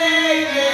Amen.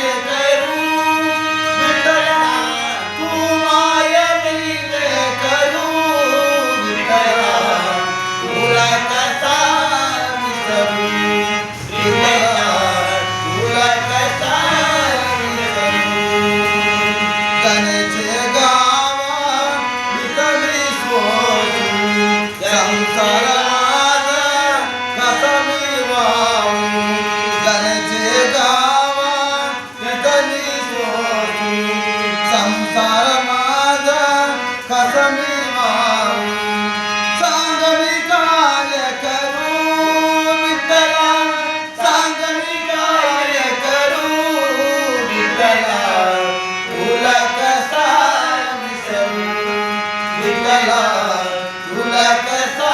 तुला कसा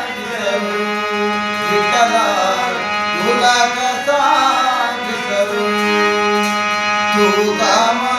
विसरू विकाला तुला कसा विसरू तू का